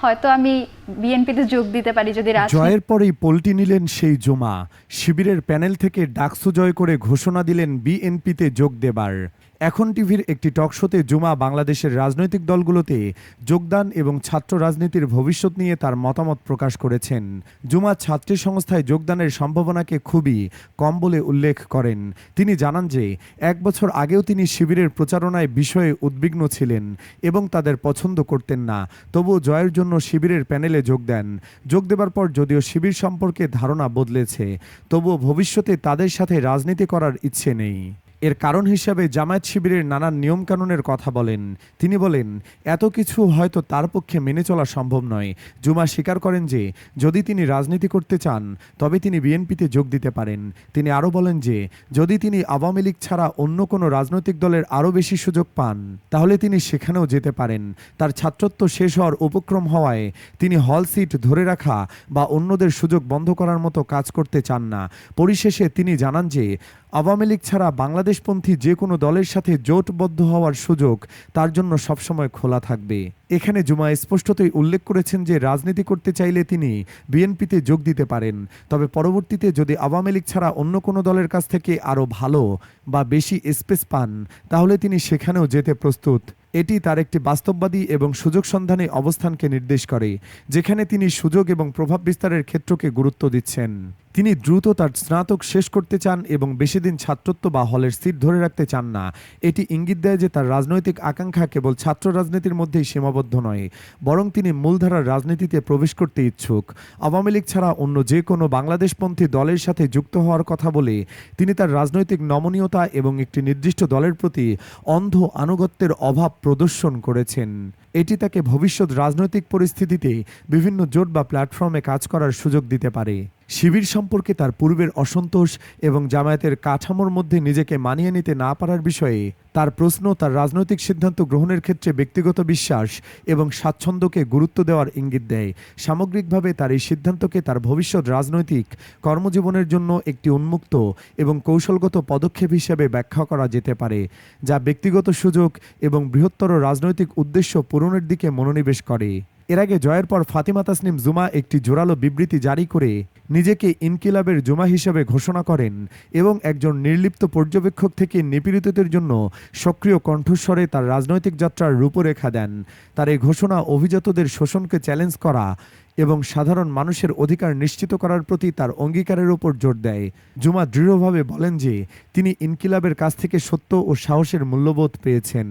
হয়তো আমি বিএনপিতে যোগ দিতে পারি যদি জয়ের পরেই পল্টি নিলেন সেই জমা। শিবিরের প্যানেল থেকে ডাকসু জয় করে ঘোষণা দিলেন বিএনপিতে যোগ দেবার। এখন টিভির একটি টকশোতে জুমা বাংলাদেশের রাজনৈতিক দলগুলোতে যোগদান এবং ছাত্র রাজনীতির ভবিষ্যৎ নিয়ে তার মতামত প্রকাশ করেছেন। জুমা ছাত্রী সংস্থায় যোগদানের সম্ভাবনাকে খুবই কম বলে উল্লেখ করেন। তিনি জানান যে, এক বছর আগেও তিনি শিবিরের প্রচারণায় বিষয়ে উদ্বিগ্ন ছিলেন এবং তাদের পছন্দ করতেন না। তবুও জয়ের জন্য শিবিরের প্যানেলে যোগ দেন। যোগ দেবার পর যদিও শিবির সম্পর্কে ধারণা বদলেছে, তবুও ভবিষ্যতে তাদের সাথে রাজনীতি করার ইচ্ছে নেই। এর কারণ হিসাবে জামায়াত শিবিরের নানান নিয়মকানুনের কথা বলেন। তিনি বলেন, এত কিছু হয়তো তার পক্ষে মেনে চলা সম্ভব নয়। জুমা স্বীকার করেন যে, যদি তিনি রাজনীতি করতে চান, তবে তিনি বিএনপিতে যোগ দিতে পারেন। তিনি আরও বলেন যে, যদি তিনি আওয়ামী লীগ ছাড়া অন্য কোনো রাজনৈতিক দলের আরও বেশি সুযোগ পান, তাহলে তিনি সেখানেও যেতে পারেন। তার ছাত্রত্ব শেষ হওয়ার উপক্রম হওয়ায় তিনি হল সিট ধরে রাখা বা অন্যদের সুযোগ বন্ধ করার মতো কাজ করতে চান না। পরিশেষে তিনি জানান যে, আওয়ামী লীগ ছাড়া বাংলাদেশপন্থী যে কোনো দলের সাথে জোটবদ্ধ হওয়ার সুযোগ তার জন্য সবসময় খোলা থাকবে। এখানে জুমা স্পষ্টতই উল্লেখ করেছেন যে রাজনীতি করতে চাইলে তিনি বিএনপিতে যোগ দিতে পারেন। তবে পরবর্তীতে যদি আওয়ামী লীগ ছাড়া অন্য কোনো দলের কাছ থেকে আরও ভালো বা বেশি স্পেস পান, তাহলে তিনি সেখানেও যেতে প্রস্তুত। এটি তার একটি বাস্তববাদী এবং সুযোগ সন্ধানে অবস্থানকে নির্দেশ করে, যেখানে তিনি সুযোগ এবং প্রভাব বিস্তারের ক্ষেত্রকে গুরুত্ব দিচ্ছেন। তিনি দ্রুত তার স্নাতক শেষ করতে চান এবং বেশি দিন ছাত্রত্ব বা হলের সিট ধরে রাখতে চান না। এটি ইঙ্গিত দেয় যে তার রাজনৈতিক আকাঙ্ক্ষা কেবল ছাত্র রাজনীতির মধ্যেই সীমাবদ্ধ নয়, বরং তিনি মূলধারার রাজনীতিতে প্রবেশ করতে ইচ্ছুক। আওয়ামী লীগ ছাড়া অন্য যে কোনো বাংলাদেশপন্থী দলের সাথে যুক্ত হওয়ার কথা বলে তিনি তার রাজনৈতিক নমনীয়তা এবং একটি নির্দিষ্ট দলের প্রতি অন্ধ আনুগত্যের অভাব প্রদর্শন করেছেন। এটি তাকে ভবিষ্যৎ রাজনৈতিক পরিস্থিতিতে বিভিন্ন জোট বা প্ল্যাটফর্মে কাজ করার সুযোগ দিতে পারে। শিবির সম্পর্কে তার পূর্বের অসন্তোষ এবং জামায়াতের কাঠামোর মধ্যে নিজেকে মানিয়ে নিতে না পারার বিষয়ে তার প্রশ্ন তার রাজনৈতিক সিদ্ধান্ত গ্রহণের ক্ষেত্রে ব্যক্তিগত বিশ্বাস এবং স্বাচ্ছন্দ্যকে গুরুত্ব দেওয়ার ইঙ্গিত দেয়। সামগ্রিকভাবে তার এই সিদ্ধান্তকে তার ভবিষ্যৎ রাজনৈতিক কর্মজীবনের জন্য একটি উন্মুক্ত এবং কৌশলগত পদক্ষেপ হিসেবে ব্যাখ্যা করা যেতে পারে, যা ব্যক্তিগত সুযোগ এবং বৃহত্তর রাজনৈতিক উদ্দেশ্য পূরণের দিকে মনোনিবেশ করে। এর আগে জয়ের পর ফাতিমা তাসনিম জুমা একটি জোরালো বিবৃতি জারি করে নিজেকে ইনকিলাবের জুমা হিসেবে ঘোষণা করেন এবং একজন নির্লিপ্ত পর্যবেক্ষক থেকে নিপীড়িতদের জন্য সক্রিয় কণ্ঠস্বরে তার রাজনৈতিক যাত্রার রূপরেখা দেন। তার এই ঘোষণা অভিজাতদের শোষণকে চ্যালেঞ্জ করা এবং সাধারণ মানুষের অধিকার নিশ্চিত করার প্রতি তার অঙ্গীকারের উপর জোর দেয়। জুমা দৃঢ়ভাবে বলেন যে, তিনি ইনকিলাবের কাছ থেকে সত্য ও সাহসের মূল্যবোধ পেয়েছেন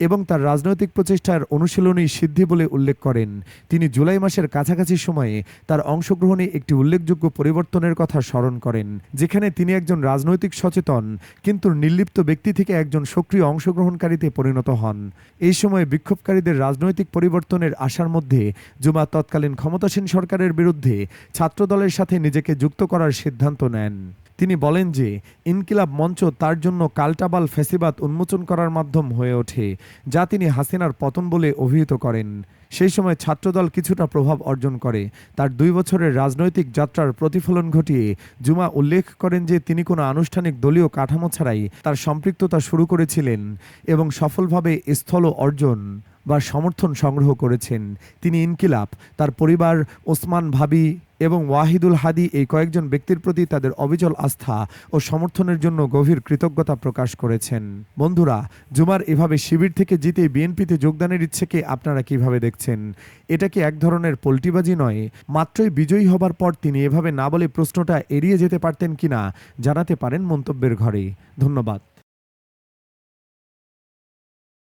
এবং তার রাজনৈতিক প্রচেষ্টার অনুশীলনী সিদ্ধি বলে উল্লেখ করেন। তিনি জুলাই মাসের কাছাকাছি সময়ে তার অংশগ্রহণে একটি উল্লেখযোগ্য পরিবর্তনের কথা স্মরণ করেন, যেখানে তিনি একজন রাজনৈতিক সচেতন কিন্তু নির্লিপ্ত ব্যক্তি থেকে একজন সক্রিয় অংশগ্রহণকারীতে পরিণত হন। এই সময়ে বিক্ষোভকারীদের রাজনৈতিক পরিবর্তনের আশার মধ্যে জুমা তৎকালীন ক্ষমতাসীন সরকারের বিরুদ্ধে ছাত্রদলের সাথে নিজেকে যুক্ত করার সিদ্ধান্ত নেন। তিনি বলেন যে, ইনকিলাব মঞ্চ তার জন্য কালটাবাল ফেসিবাদ উন্মোচন করার মাধ্যম হয়ে ওঠে, যা তিনি হাসিনার পতন বলে অভিহিত করেন। সেই সময় ছাত্রদল কিছুটা প্রভাব অর্জন করে। তার দুই বছরের রাজনৈতিক যাত্রার প্রতিফলন ঘটিয়ে জুমা উল্লেখ করেন যে, তিনি কোনো আনুষ্ঠানিক দলীয় কাঠামো ছাড়াই তার সম্পৃক্ততা শুরু করেছিলেন এবং সফলভাবে স্থল অর্জন। বা সমর্থন সংগ্রহ করেছেন। তিনি ইনকিলাব, তার পরিবার ওসমান ভাবি এবং ওয়াহিদুল হাদি এই কয়েকজন ব্যক্তির প্রতি তাদের অবিচল আস্থা ও সমর্থনের জন্য গভীর কৃতজ্ঞতা প্রকাশ করেছেন। বন্ধুরা, জুমার এভাবে শিবির থেকে জিতে বিএনপিতে যোগদানের ইচ্ছেকে আপনারা কীভাবে দেখছেন? এটা কি এক ধরনের পোল্টিবাজি নয়? মাত্রই বিজয়ী হবার পর তিনি এভাবে না বলে প্রশ্নটা এড়িয়ে যেতে পারতেন কিনা জানাতে পারেন মন্তব্যের ঘরে। ধন্যবাদ।